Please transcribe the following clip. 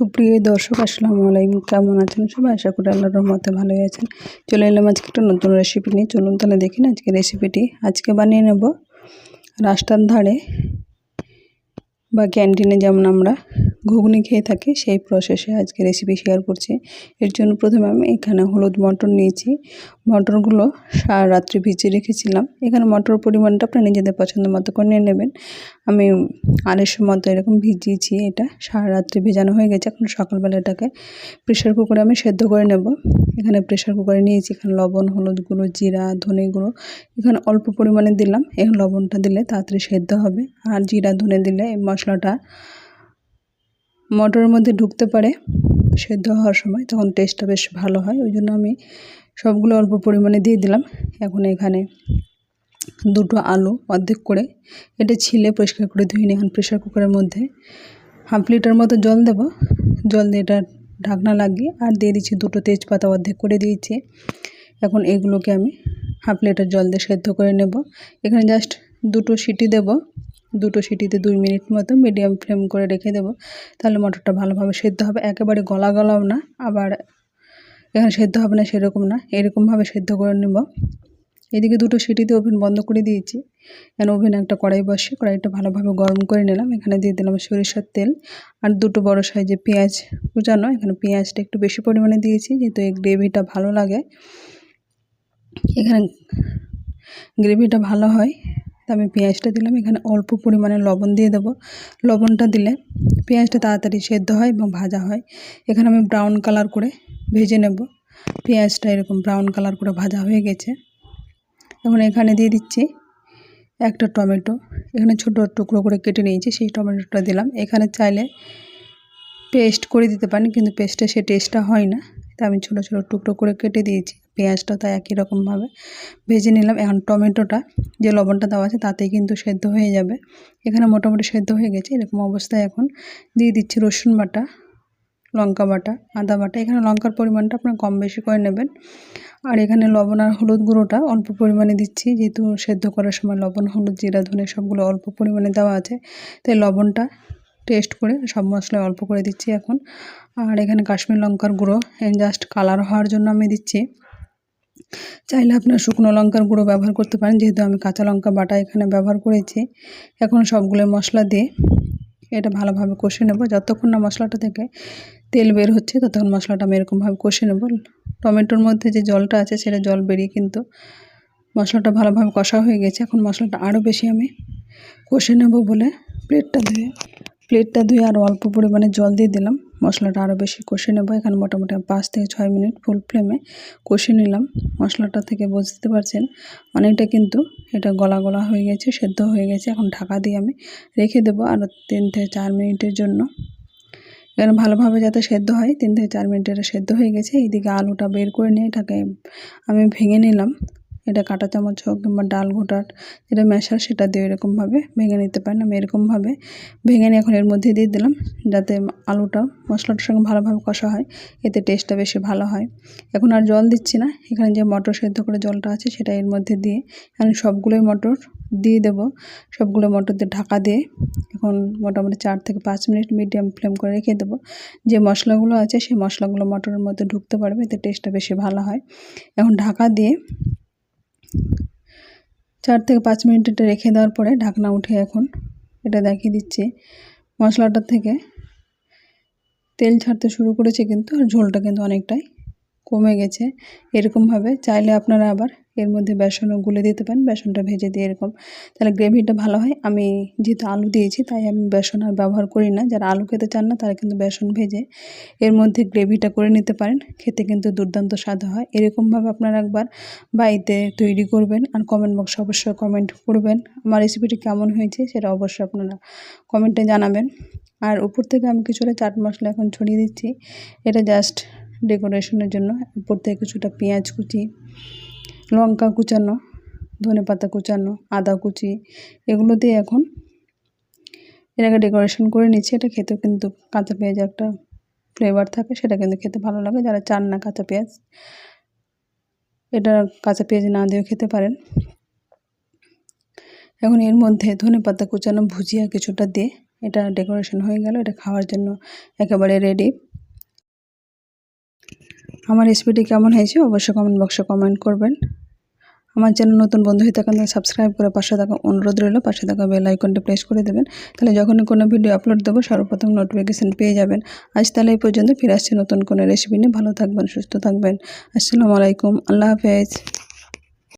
সুপ্রিয় দর্শক, আসসালামু আলাইকুম। কেমন আছেন সবাই? আশা করি আল্লাহর রহমতে ভালোই আছেন। চলে এলাম আজকে একটা নতুন রেসিপি নিয়ে। চলুন তাহলে দেখি না আজকে রেসিপিটি আজকে বানিয়ে নেব রাস্তার ধারে বা ক্যান্টিনে যেমন আমরা ঘুগনি খেয়ে থাকি, সেই প্রসেসে আজকে রেসিপি শেয়ার করছি। এর জন্য প্রথমে আমি এখানে হলুদ মটর নিয়েছি। মটরগুলো সারা রাত্রি ভিজিয়ে রেখেছিলাম। এখানে মটর পরিমাণটা আপনার নিজেদের পছন্দ মতো করে নিয়ে নেবেন। আমি আড়াইশো মতো এরকম ভিজিয়েছি এটা। সারা রাত্রি ভেজানো হয়ে গেছে। এখন সকালবেলা এটাকে প্রেশার কুকারে আমি সেদ্ধ করে নেব। এখানে প্রেশার কুকারে নিয়েছি এখানে লবণ, হলুদ গুঁড়ো, জিরা, ধনে গুঁড়ো। এখানে অল্প পরিমাণে দিলাম। এই লবণটা দিলে তাড়াতাড়ি সেদ্ধ হবে। আর জিরা, ধনে দিলে এই মশলাটা মটরের মধ্যে ঢুকতে পারে, সেদ্ধ হওয়ার সময়, তখন টেস্টটা বেশ ভালো হয়। ওই জন্য আমি সবগুলো অল্প পরিমাণে দিয়ে দিলাম। এখন এখানে দুটো আলু অর্ধেক করে, এটা ছিলে পরিষ্কার করে ধুয়ে নিয়ে এখন প্রেশার কুকারের মধ্যে হাফ লিটার মতো জল দেব। জল দিয়ে এটা ঢাকনা লাগিয়ে, আর দিয়ে দিচ্ছি দুটো তেজপাতা অর্ধেক করে দিয়েছি। এখন এগুলোকে আমি হাফ লিটার জল দিয়ে সেদ্ধ করে নেব। এখানে জাস্ট দুটো সিটি দেব। দুটো সিটিতে দুই মিনিট মতো মিডিয়াম ফ্লেম করে রেখে দেব। তাহলে মটরটা ভালোভাবে সেদ্ধ হবে। একেবারে গলা গলাও না, আবার এখানে সেদ্ধ হবে না সেরকম না, এরকমভাবে সেদ্ধ করে নেব। এদিকে দুটো সিটিতে ওভেন বন্ধ করে দিয়েছি। এখানে ওভেনে একটা কড়াই বসে কড়াইটা ভালোভাবে গরম করে নিলাম। এখানে দিয়ে দিলাম সরিষার তেল আর দুটো বড় সাইজে পেঁয়াজ কুচানো। এখানে পেঁয়াজটা একটু বেশি পরিমাণে দিয়েছি, যেহেতু এই গ্রেভিটা ভালো লাগে। এখানে গ্রেভিটা ভালো হয়। আমি পেঁয়াজটা দিলাম, এখানে অল্প পরিমাণে লবণ দিয়ে দেবো। লবণটা দিলে পেঁয়াজটা তাড়াতাড়ি সেদ্ধ হয় এবং ভাজা হয়। এখানে আমি ব্রাউন কালার করে ভেজে নেব। পেঁয়াজটা এরকম ব্রাউন কালার করে ভাজা হয়ে গেছে। এখন এখানে দিয়ে দিচ্ছি একটা টমেটো। এখানে ছোটো টুকরো করে কেটে নিয়েছি, সেই টমেটোটা দিলাম। এখানে চাইলে পেস্ট করে দিতে পারেন, কিন্তু পেস্টে সে টেস্টটা হয় না। তাই আমি ছোটো ছোটো টুকরো করে কেটে দিয়েছি। পেঁয়াজটা তাই একই রকমভাবে ভেজে নিলাম। এখন টমেটোটা, যে লবণটা দেওয়া আছে তাতেই কিন্তু সেদ্ধ হয়ে যাবে। এখানে মোটামুটি সেদ্ধ হয়ে গেছে। এরকম অবস্থায় এখন দিয়ে দিচ্ছি রসুন বাটা, লঙ্কা বাটা, আদা বাটা। এখানে লঙ্কার পরিমাণটা আপনার কম বেশি করে নেবেন। আর এখানে লবণ আর হলুদ গুঁড়োটা অল্প পরিমাণে দিচ্ছি। যেহেতু সেদ্ধ করার সময় লবণ, হলুদ, জিরা, ধনে সবগুলো অল্প পরিমাণে দেওয়া আছে। তাই লবণটা টেস্ট করে, সব মশলা অল্প করে দিচ্ছি এখন। আর এখানে কাশ্মীর লঙ্কার গুঁড়ো জাস্ট কালার হওয়ার জন্য আমি দিচ্ছি। চাইলে আপনার শুকনো লঙ্কার গুঁড়ো ব্যবহার করতে পারেন, যেহেতু আমি কাঁচা লঙ্কা বাটা এখানে ব্যবহার করেছি। এখন সবগুলো মশলা দিয়ে এটা ভালোভাবে কষে নেব। যতক্ষণ না মশলাটা থেকে তেল বের হচ্ছে, ততক্ষণ মশলাটা আমি এরকমভাবে কষে নেব। টমেটোর মধ্যে যে জলটা আছে, সেটা জল বেরিয়ে কিন্তু মশলাটা ভালোভাবে কষা হয়ে গেছে। এখন মশলাটা আরও বেশি আমি কষে নেব বলে প্লেটটা ধুয়ে। প্লেটটা ধুয়ে আরও অল্প পরিমাণে জল দিয়ে দিলাম। মশলাটা আরও বেশি কষে নেব। এখানে মোটামুটি পাঁচ থেকে ছয় মিনিট ফুল ফ্লেমে কষে নিলাম। মশলাটা থেকে বুঝতে পারছেন, অনেকটা কিন্তু এটা গলা গলা হয়ে গেছে, সেদ্ধ হয়ে গেছে। এখন ঢাকা দিয়ে আমি রেখে দেবো আরও তিন থেকে চার মিনিটের জন্য। এখানে ভালোভাবে যাতে সেদ্ধ হয়, তিন থেকে চার মিনিট এটা সেদ্ধ হয়ে গেছে। এইদিকে আলুটা বের করে নিয়ে এটাকে আমি ভেঙে নিলাম। এটা কাঁটা চামচ হোক কিংবা ডাল ঘোটার যেটা মেশার সেটা দিয়ে এরকমভাবে ভেঙে নিতে পারেন। আমি এরকমভাবে ভেঙে নিয়ে এখন এর মধ্যে দিয়ে দিলাম যাতে আলুটা, মশলাটার সঙ্গে ভালোভাবে কষা হয়, এতে টেস্টটা বেশি ভালো হয়। এখন আর জল দিচ্ছি না, এখানে যে মটর সেদ্ধ করে জলটা আছে সেটা এর মধ্যে দিয়ে এখন সবগুলোই মটর দিয়ে দেব। সবগুলো মটর দিয়ে ঢাকা দিয়ে এখন মোটামুটি চার থেকে পাঁচ মিনিট মিডিয়াম ফ্লেম করে রেখে দেবো। যে মশলাগুলো আছে সেই মশলাগুলো মটরের মধ্যে ঢুকতে পারবে, এতে টেস্টটা বেশি ভালো হয়। এখন ঢাকা দিয়ে চার থেকে পাঁচ মিনিট এটা রেখে দেওয়ার পরে ঢাকনা উঠে এখন এটা দেখিয়ে দিচ্ছি মশলাটার থেকে। তেল ছাড়তে শুরু করেছে কিন্তু আর ঝোলটা কিন্তু অনেকটাই কমে গেছে। এরকমভাবে চাইলে আপনারা আবার এর মধ্যে বেসনও গুলে দিতে পারেন, বেসনটা ভেজে দিয়ে এরকম। তাহলে গ্রেভিটা ভালো হয়। আমি যেহেতু আলু দিয়েছি, তাই আমি বেসন আর ব্যবহার করি না। যারা আলু খেতে চান না, তারা কিন্তু বেসন ভেজে এর মধ্যে গ্রেভিটা করে নিতে পারেন। খেতে কিন্তু দুর্দান্ত স্বাদ হয়। এরকমভাবে আপনারা একবার বাড়িতে তৈরি করবেন আর কমেন্ট বক্সে অবশ্যই কমেন্ট করবেন। আমার রেসিপিটি কেমন হয়েছে, সেটা অবশ্যই আপনারা কমেন্টে জানাবেন। আর উপর থেকে আমি কিছুটা চাট মশলা এখন ছড়িয়ে দিচ্ছি। এটা জাস্ট ডেকোরেশনের জন্য। উপর থেকে কিছুটা পেঁয়াজ কুচি লঙ্কা কুচানো, ধনে পাতা কুচানো, আদা কুচি, এগুলো দিয়ে এখন এটাকে ডেকোরেশন করে নিচ্ছি এটা খেতেও কিন্তু কাঁচা পেঁয়াজ একটা ফ্লেভার থাকে, সেটা কিন্তু খেতে ভালো লাগে। যারা চান না কাঁচা পেঁয়াজ, এটা কাঁচা পেঁয়াজ না দিয়েও খেতে পারেন। এখন এর মধ্যে ধনে পাতা কুচানো ভুজিয়া কিছুটা দিয়ে এটা ডেকোরেশন হয়ে গেল। এটা খাওয়ার জন্য একেবারে রেডি আমার রেসিপিটি কেমন হয়েছে অবশ্যই কমেন্ট বক্সে কমেন্ট করবেন। আমার চ্যানেল নতুন বন্ধু হয়ে থাকেন তাহলে সাবস্ক্রাইব করে পাশে থাকা অনুরোধ রইল, পাশে থাকা বেল আইকনটি প্রেস করে দেবেন। তাহলে যখনই কোনো ভিডিও আপলোড দেবো, সর্বপ্রথম নোটিফিকেশান পেয়ে যাবেন। আজ তাহলে এই পর্যন্ত, ফিরে আসছি নতুন কোনো রেসিপি নিয়ে। ভালো থাকবেন, সুস্থ থাকবেন। আসসালামু আলাইকুম, আল্লাহ হাফেজ।